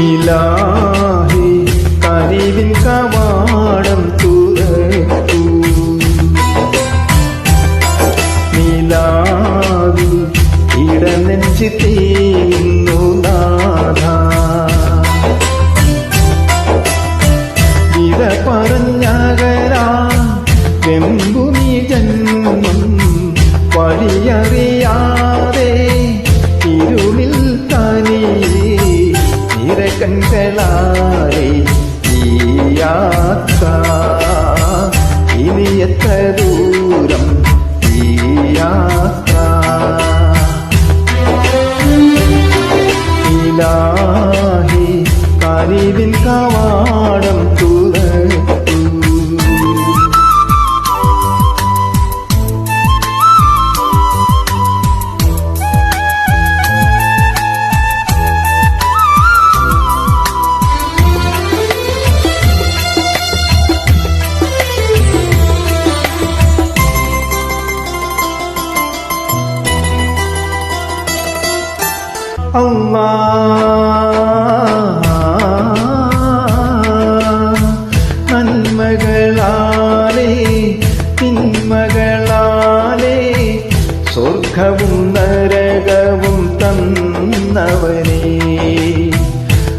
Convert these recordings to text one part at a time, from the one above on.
ഇലാഹി കനിവിൻ കവാടം തുറക്കൂ. നിലാവിൽ ഇടനെഞ്ച് തീന്നു നന്മകളാലേ തിന്മകളാലേ സ്വർഗവും നരകവും തന്നവനേ.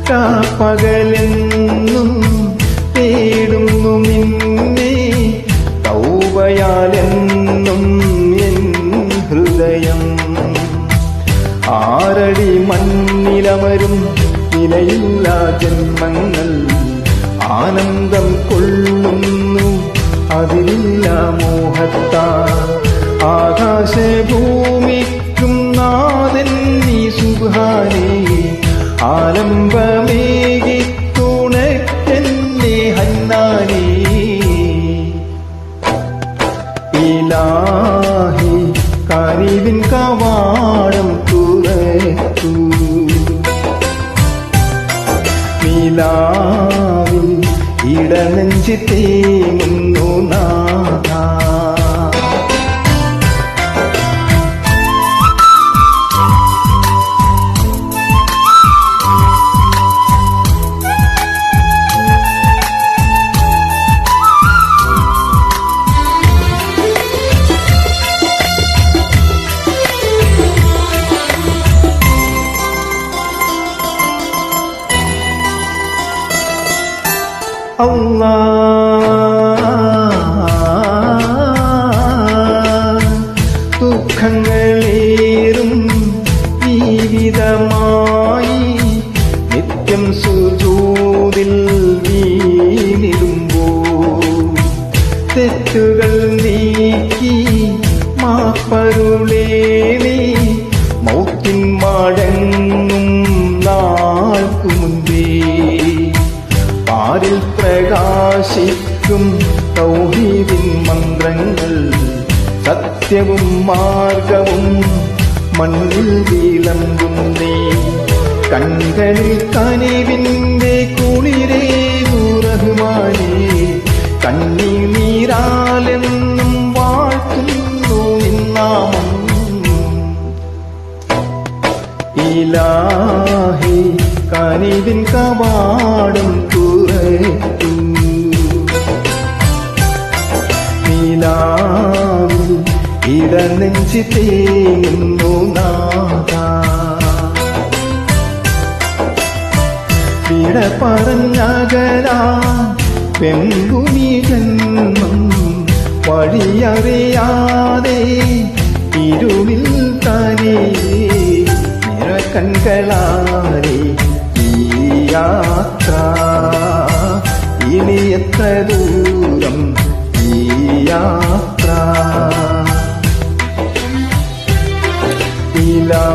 കാപ്പകലെന്നും തേടുന്നു നിന്നെ തൗവയാലെന്നും മണ്ണിലമരും ഇലയില്ല ജന്മങ്ങൾ. ആനന്ദം കൊള്ളുന്നു അതിലില്ല മോഹത്താ. ആകാശഭൂമിക്കും നാഥൻ നീ സുഹാനേ നിലാവിൽ ഇടനെഞ്ചി തേങ്ങുന്നു നാഥ അല്ലാ ദുഃഖങ്ങളേറും ജീവിതമായി നിത്യം സുജൂതിൽ വീണിടുമ്പോ. തെറ്റുകൾ നീക്കി മാപ്പരുളേണി. മൗത്തിൻ മാടങ്ങും നാൾക്കു മുൻപേ. പാരിൽ പ്രകാശിക്കും തൗഹീദിൻ മന്ത്രങ്ങൾ സത്യവും മാർഗവും മണ്ണിൽ വിളമ്പുന്നേ കൺകളിൽ കനിവിന്റെ കുളിരേ റഹ്മാനേ കണ്ണി നീരാലെന്നും വാഴ്ത്തുന്നു നിന്നാമം. ഇലാഹി കനിവിൻ കവാടം തുറക്കൂ നിലാവിൽ ഇടനെഞ്ചി തേങ്ങുന്നു നാഥ വിട പറഞ്ഞകരാ പെൺകുനി ജന്മം വഴിയറിയാതെ തനിയേ നിറ കൺകളാരെ ഈ യാത്ര. എത്ര ദൂരം ഈ യാത്ര? ഇലാ